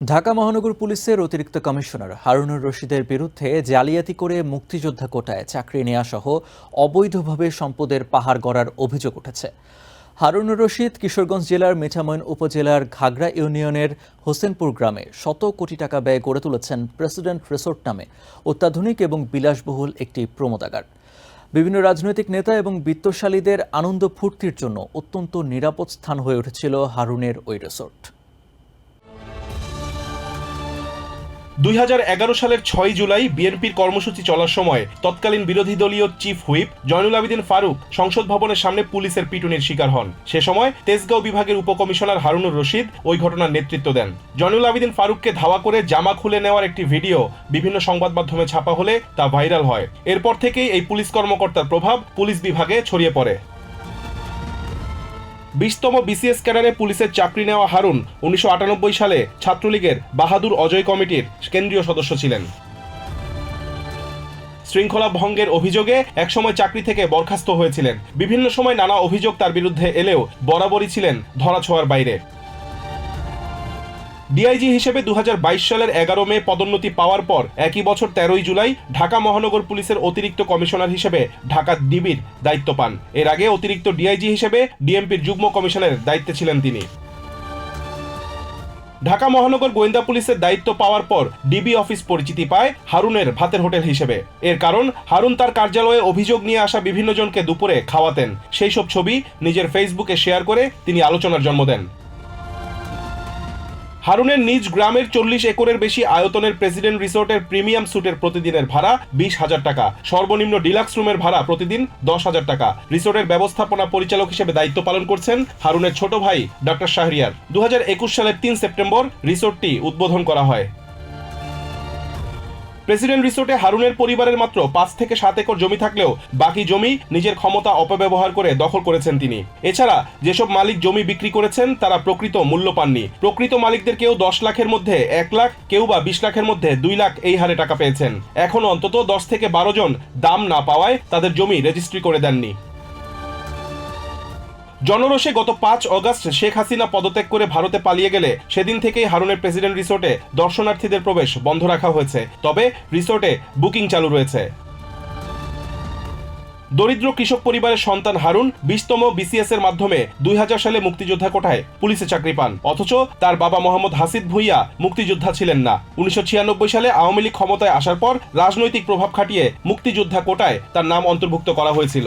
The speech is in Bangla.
ঢাকা মহানগর পুলিশের অতিরিক্ত কমিশনার হারুনুর রশিদের বিরুদ্ধে জালিয়াতি করে মুক্তিযোদ্ধা কোটায় চাকরি নেওয়া সহ অবৈধভাবে সম্পদের পাহাড় গড়ার অভিযোগ উঠেছে। হারুনুর রশিদ কিশোরগঞ্জ জেলার মিঠামইন উপজেলার ঘাগড়া ইউনিয়নের হোসেনপুর গ্রামে শত কোটি টাকা ব্যয় গড়ে তুলেছেন প্রেসিডেন্ট রিসোর্ট নামে অত্যাধুনিক এবং বিলাসবহুল একটি প্রমোদাগার। বিভিন্ন রাজনৈতিক নেতা এবং বিত্তশালীদের আনন্দ ফুর্তির জন্য অত্যন্ত নিরাপদ স্থান হয়ে উঠেছিল হারুনের ওই রিসোর্ট। দুই হাজার এগারো সালের ছয় জুলাই বিএনপির কর্মসূচি চলার সময় তৎকালীন বিরোধী দলীয় চিফ হুইপ জয়নুল আবেদিন ফারুক সংসদ ভবনের সামনে পুলিশের পিটুনির শিকার হন। সে সময় তেজগাঁও বিভাগের উপকমিশনার হারুনুর রশিদ ওই ঘটনার নেতৃত্ব দেন। জয়নুল আবেদিন ফারুককে ধাওয়া করে জামা খুলে নেওয়ার একটি ভিডিও বিভিন্ন সংবাদ মাধ্যমে ছাপা হলে তা ভাইরাল হয়। এরপর থেকেই এই পুলিশ কর্মকর্তার প্রভাব পুলিশ বিভাগে ছড়িয়ে পড়ে। বিশতম বিসিএস ক্যাডারে পুলিশের চাকরি নেওয়া হারুন উনিশশো আটানব্বই সালে ছাত্রলীগের বাহাদুর অজয় কমিটির কেন্দ্রীয় সদস্য ছিলেন। শৃঙ্খলা ভঙ্গের অভিযোগে একসময় চাকরি থেকে বরখাস্ত হয়েছিলেন। বিভিন্ন সময় নানা অভিযোগ তার বিরুদ্ধে এলেও বরাবরই ছিলেন ধরাছোঁয়ার বাইরে। ডিআইজি হিসেবে দু হাজার বাইশ সালের এগারো মে পদোন্নতি পাওয়ার পর একই বছর তেরোই জুলাই ঢাকা মহানগর পুলিশের অতিরিক্ত কমিশনার হিসেবে ঢাকা ডিবির দায়িত্ব পান। এর আগে অতিরিক্ত ডিআইজি হিসেবে ডিএমপির যুগ্ম কমিশনের দায়িত্বে ছিলেন তিনি। ঢাকা মহানগর গোয়েন্দা পুলিশের দায়িত্ব পাওয়ার পর ডিবি অফিস পরিচিতি পায় হারুনের ভাতের হোটেল হিসেবে। এর কারণ, হারুন তার কার্যালয়ে অভিযোগ নিয়ে আসা বিভিন্ন জনকে দুপুরে খাওয়াতেন। সেই সব ছবি নিজের ফেসবুকে শেয়ার করে তিনি আলোচনার জন্ম দেন। হারুনের নিজ গ্রামের চল্লিশ একরের বেশি আয়তনের প্রেসিডেন্ট রিসোর্টের প্রিমিয়াম স্যুটের প্রতিদিনের ভাড়া বিশ হাজার টাকা। সর্বনিম্ন ডিলাক্স রুমের ভাড়া প্রতিদিন দশ হাজার টাকা। রিসোর্টের ব্যবস্থাপনা পরিচালক হিসেবে দায়িত্ব পালন করছেন হারুনের ছোট ভাই ডক্টর শাহরিয়ার। দু হাজার একুশ সালের তিন সেপ্টেম্বর রিসোর্টটি উদ্বোধন করা হয়। প্রেসিডেন্ট রিসোর্টে হারুনের পরিবারের মাত্র পাঁচ থেকে সাত একর জমি থাকলেও বাকি জমি নিজের ক্ষমতা অপব্যবহার করে দখল করেছেন তিনি। এছাড়া যেসব মালিক জমি বিক্রি করেছেন, তারা প্রকৃত মূল্য পাননি। প্রকৃত মালিকদের কেউ দশ লাখের মধ্যে এক লাখ, কেউ বা বিশ লাখের মধ্যে দুই লাখ এই হারে টাকা পেয়েছেন। এখন অন্তত দশ থেকে বারো জন দাম না পাওয়ায় তাদের জমি রেজিস্ট্রি করে দেননি। জনরোষে গত পাঁচ অগস্ট শেখ হাসিনা পদত্যাগ করে ভারতে পালিয়ে গেলে সেদিন থেকেই হারুনের প্রেসিডেন্ট রিসোর্টে দর্শনার্থীদের প্রবেশ বন্ধ রাখা হয়েছে। তবে রিসোর্টে বুকিং চালু রয়েছে। দরিদ্র কৃষক পরিবারের সন্তান হারুন বিশতম বিসিএস এর মাধ্যমে দুই হাজার সালে মুক্তিযোদ্ধা কোটায় পুলিশে চাকরি পান। অথচ তার বাবা মোহাম্মদ হাসিদ ভুইয়া মুক্তিযোদ্ধা ছিলেন না। উনিশশো ছিয়ানব্বই সালে আওয়ামী লীগ ক্ষমতায় আসার পর রাজনৈতিক প্রভাব খাটিয়ে মুক্তিযোদ্ধা কোটায় তার নাম অন্তর্ভুক্ত করা হয়েছিল।